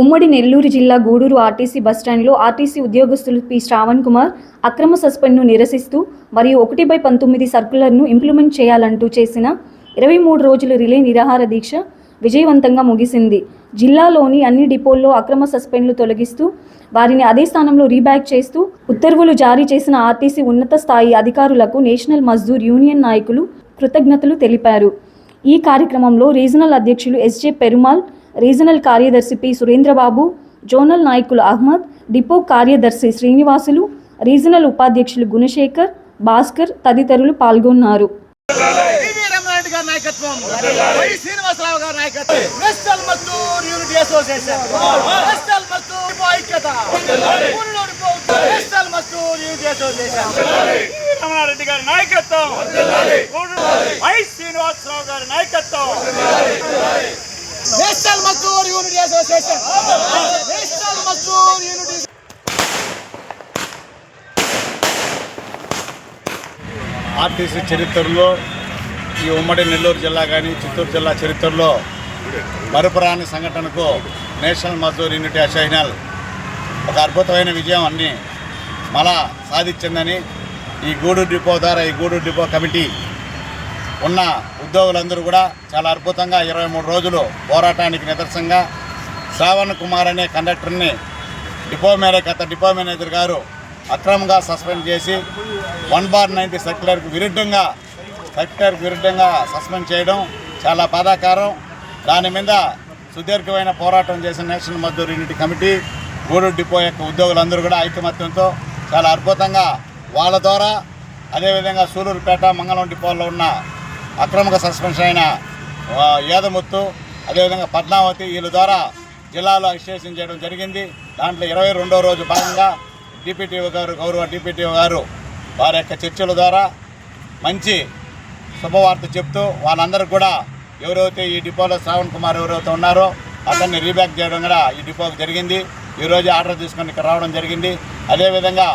ఉమ్మడి నెల్లూరు జిల్లా గూడూరు ఆర్టీసీ బస్టాండ్లో ఆర్టీసీ ఉద్యోగస్తులు పి. శ్రావణ్ కుమార్ అక్రమ సస్పెండ్ను నిరసిస్తూ మరియు ఒకటి బై పంతొమ్మిది సర్కులర్ను ఇంప్లిమెంట్ చేయాలంటూ చేసిన ఇరవై మూడు రోజుల రిలే నిరాహార దీక్ష విజయవంతంగా ముగిసింది. జిల్లాలోని అన్ని డిపోల్లో అక్రమ సస్పెండ్లు తొలగిస్తూ వారిని అదే స్థానంలో రీబ్యాక్ చేస్తూ ఉత్తర్వులు జారీ చేసిన ఆర్టీసీ ఉన్నత స్థాయి అధికారులకు నేషనల్ మజ్దూర్ యూనియన్ నాయకులు కృతజ్ఞతలు తెలిపారు. ఈ కార్యక్రమంలో రీజనల్ అధ్యక్షులు ఎస్జే పెరుమాల్ రీజనల్ కార్యదర్శి పి. సురేంద్రబాబు జోనల్ నాయకులు అహ్మద్ డిపో కార్యదర్శి శ్రీనివాసులు రీజనల్ ఉపాధ్యక్షులు గుణశేఖర్ భాస్కర్ తదితరులు పాల్గొన్నారు. పివి రమణారెడ్డి గారి నాయకత్వం వై. శ్రీనివాసరావు గారి నాయకత్వం national Mazdoor unity association national Mazdoor depot ఐక్యత ఊళ్ళో depot national Mazdoor unity association. PV Ramanareddy గారి నాయకత్వం వై. శ్రీనివాసరావు గారి నాయకత్వం. Mazdoor unit association national Mazdoor unit RTC చరిత్రలో ఈ ఉమ్మడి నెల్లూరు జిల్లా కానీ చిత్తూరు జిల్లా చరిత్రలో మరుపురాని సంఘటనకు నేషనల్ మజ్దూర్ యూనిట్ అసైనల్ ఒక అద్భుతమైన విజయం అన్ని మళ్ళా సాధించిందని ఈ గూడూరు డిపో ద్వారా ఈ గూడూరు డిపో కమిటీ ఉన్న ఉద్యోగులందరూ కూడా చాలా అద్భుతంగా ఇరవై మూడు రోజులు పోరాటానికి నిదర్శనంగా శ్రావణ్ కుమార్ అనే కండక్టర్ని డిపో మేనేజర్ గత డిపో మేనేజర్ గారు అక్రమంగా సస్పెండ్ చేసి వన్ బార్ నైంటీ సర్క్యులర్కి విరుద్ధంగా సర్క్యులర్కి విరుద్ధంగా సస్పెండ్ చేయడం చాలా బాధాకరం. దాని మీద సుదీర్ఘమైన పోరాటం చేసిన national Mazdoor unit committee Gudur depot యొక్క ఉద్యోగులందరూ కూడా ఐకమత్యంతో చాలా అద్భుతంగా వాళ్ళ ద్వారా అదేవిధంగా సూలూరుపేట మంగళం డిపోలో ఉన్న అక్రమంగా సస్పెన్షన్ అయిన ఆ, ఏదముత్తు అదేవిధంగా పద్మావతి వీళ్ళ ద్వారా జిల్లాలో విశ్లేషణ చేయడం జరిగింది. దాంట్లో ఇరవై రెండో రోజు భాగంగా డిప్యూటీఓ గారు గౌరవ డిప్యూటీఓ గారు వారి యొక్క చర్చల ద్వారా మంచి శుభవార్త చెప్తూ వాళ్ళందరికీ కూడా ఎవరైతే ఈ డిపోలో శ్రావణ్ కుమార్ ఎవరైతే ఉన్నారో అతన్ని రీబ్యాక్ చేయడం కూడా ఈ డిపోకి జరిగింది. ఈరోజు ఆర్డర్ తీసుకొని ఇక్కడ రావడం జరిగింది. అదేవిధంగా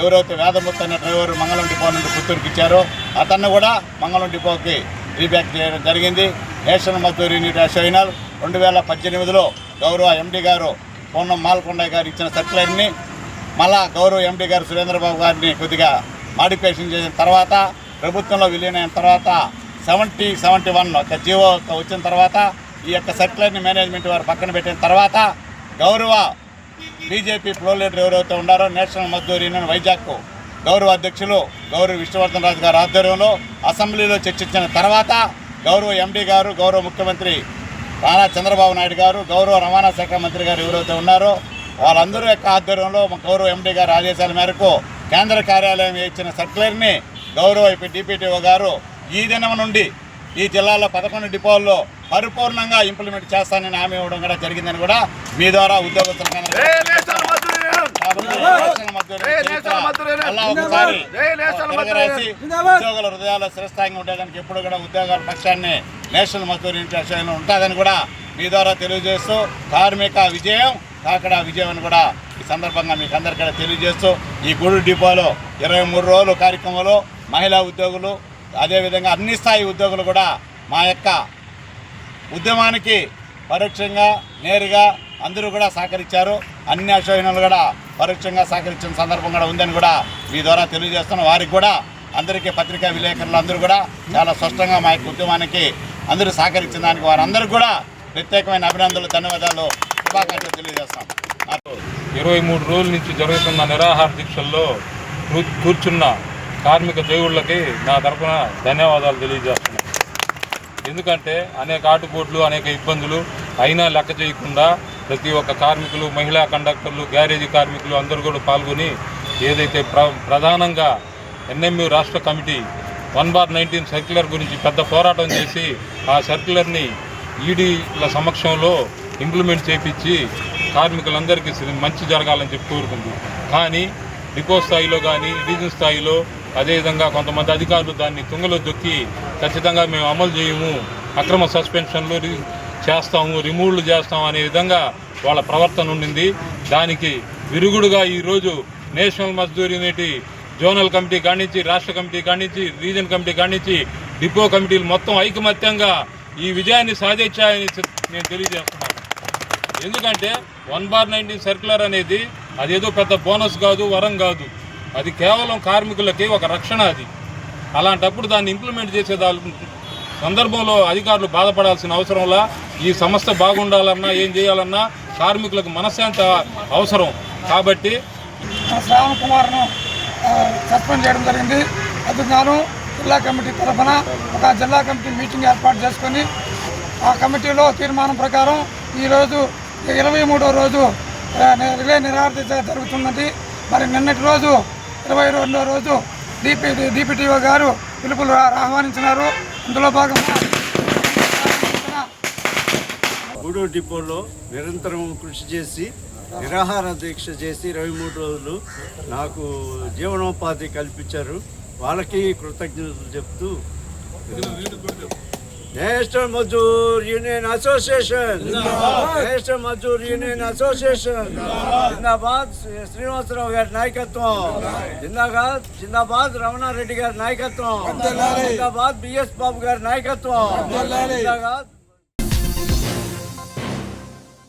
ఎవరైతే వేదముత్తు అనే డ్రైవర్ మంగళం డిపో నుండి పుత్తూరుకి ఇచ్చారో అతన్ని కూడా మంగళం డిపోకి రీబ్యాక్ చేయడం జరిగింది. నేషనల్ మద్దూరు యూనిట్ అసైనల్ రెండు వేల పద్దెనిమిదిలో గౌరవ ఎండి గారు పూర్ణం మాల్కొండయ్య గారు ఇచ్చిన సర్క్యులర్ని మళ్ళా గౌరవ ఎండి గారు సురేంద్రబాబు గారిని కొద్దిగా మాడిఫికేషన్ చేసిన తర్వాత ప్రభుత్వంలో విలీనైన తర్వాత సెవెంటీ సెవెంటీ వన్ ఒక జీవో వచ్చిన తర్వాత ఈ యొక్క సర్క్యులర్ని మేనేజ్మెంట్ వారు పక్కన పెట్టిన తర్వాత గౌరవ బీజేపీ ఫ్లో లీడర్ ఎవరైతే ఉన్నారో నేషనల్ మజ్దూర్ యూనియన్ వైజాగ్ గౌరవ అధ్యక్షులు గౌరవ విష్ణువర్ధన్ రాజు గారి ఆధ్వర్యంలో అసెంబ్లీలో చర్చించిన తర్వాత గౌరవ ఎండీ గారు గౌరవ ముఖ్యమంత్రి నారా చంద్రబాబు నాయుడు గారు గౌరవ రవాణా శాఖ మంత్రి గారు ఎవరైతే ఉన్నారో వాళ్ళందరూ యొక్క ఆధ్వర్యంలో గౌరవ ఎండీ గారి ఆదేశాల మేరకు కేంద్ర కార్యాలయం ఇచ్చిన సర్క్యులర్ని గౌరవ డిప్యూటీఓ గారు ఈ దినం నుండి ఈ జిల్లాలో పదకొండు డిపోల్లో పరిపూర్ణంగా ఇంప్లిమెంట్ చేస్తానని హామీ ఇవ్వడం కూడా జరిగిందని కూడా మీ ద్వారా ఉద్యోగస్తులకు ఉద్యోగుల హృదయాల్లో స్థిరస్థాయిగా ఉండేదానికి ఎప్పుడు కూడా ఉద్యోగాల పక్షాన్ని నేషనల్ మజ్దూర్ ఇంటర్నేషనల్ ఉంటుందని కూడా మీ ద్వారా తెలియజేస్తూ కార్మిక విజయం కాకడా విజయం అని కూడా ఈ సందర్భంగా మీకు అందరికీ కూడా తెలియజేస్తూ ఈ గూడూరు డిపోలో ఇరవై మూడు రోజుల కార్యక్రమంలో మహిళా ఉద్యోగులు అదేవిధంగా అన్ని స్థాయి ఉద్యోగులు కూడా మా యొక్క ఉద్యమానికి పరోక్షంగా నేరుగా అందరూ కూడా సహకరించారు. అన్ని అశోహీనులు కూడా పరోక్షంగా సహకరించిన సందర్భం కూడా ఉందని కూడా మీ ద్వారా తెలియజేస్తున్న. వారికి కూడా అందరికీ పత్రికా విలేకరులు అందరూ కూడా చాలా స్పష్టంగా మా యొక్క ఉద్యమానికి అందరూ సహకరించిన దానికి వారందరూ కూడా ప్రత్యేకమైన అభినందనలు ధన్యవాదాలు శుభాకాంక్షలు తెలియజేస్తాం నాకు ఇరవై మూడు రోజుల నుంచి జరుగుతున్న నిరాహార దీక్షల్లో కూర్చున్న కార్మిక దేవుళ్ళకి నా తరపున ధన్యవాదాలు తెలియజేస్తున్నాను. ఎందుకంటే అనేక ఆటుపోట్లు అనేక ఇబ్బందులు అయినా లెక్క చేయకుండా ప్రతి ఒక్క కార్మికులు మహిళా కండక్టర్లు గ్యారేజీ కార్మికులు అందరూ కూడా పాల్గొని ఏదైతే ప్ర ప్రధానంగా ఎన్ఎంయు రాష్ట్ర committee one bar nineteen circular గురించి పెద్ద పోరాటం చేసి ఆ సర్క్యులర్ని ఈడీల సమక్షంలో ఇంప్లిమెంట్ చేపించి కార్మికులందరికీ మంచి జరగాలని చెప్పి కోరుకుంది. కానీ డిపో స్థాయిలో కానీ రీజన్ స్థాయిలో అదేవిధంగా కొంతమంది అధికారులు దాన్ని తుంగలో దొక్కి ఖచ్చితంగా మేము అమలు చేయము అక్రమ సస్పెన్షన్లు చేస్తాము రిమూవ్లు చేస్తాము అనే విధంగా వాళ్ళ ప్రవర్తన ఉండింది. దానికి విరుగుడుగా ఈరోజు national Mazdoor unity zonal committee కానించి రాష్ట్ర కమిటీ కానించి రీజన్ కమిటీ కానించి డిపో కమిటీలు మొత్తం ఐకమత్యంగా ఈ విజయాన్ని సాధించాయని నేను తెలియజేస్తున్నాను. ఎందుకంటే వన్ బార్ నైన్టీన్ సర్క్యులర్ అనేది అదేదో పెద్ద బోనస్ కాదు వరం కాదు. అది కేవలం కార్మికులకి ఒక రక్షణ అది. అలాంటప్పుడు దాన్ని ఇంప్లిమెంట్ చేసే దాని సందర్భంలో అధికారులు బాధపడాల్సిన అవసరంలా ఈ సంస్థ బాగుండాలన్నా ఏం చేయాలన్నా కార్మికులకు మనశ్శాంతి అవసరం. కాబట్టి శ్రావణ్ కుమార్ను సస్పెండ్ చేయడం జరిగింది. అందుకు జిల్లా కమిటీ తరఫున ఒక జిల్లా కమిటీ మీటింగ్ ఏర్పాటు చేసుకొని ఆ కమిటీలో తీర్మానం ప్రకారం ఈరోజు ఇరవై మూడో రోజు రిలే నిరాహార జరుగుతున్నది. మరి నిన్నటి రోజు ఇరవై రెండో రోజు డిపి డిపిటిఓ గారు పిలుపులు ఆహ్వానించినారు. అందులో భాగంగా గూడూరు డిపోలో నిరంతరం కృషి చేసి నిరాహార దీక్ష చేసి ఇరవై మూడు రోజులు నాకు జీవనోపాధి కల్పించారు. వాళ్ళకి కృతజ్ఞతలు చెప్తూ national Mazdoor union association. National Mazdoor union association. జిందాబాద్. శ్రీ- శ్రీనివాసరావు గారి నాయకత్వం. జిందాబాద్. జిందాబాద్ రమణారెడ్డి గారి నాయకత్వం. జిందాబాద్ బిఎస్ బాబు గారి నాయకత్వం. జిందాబాద్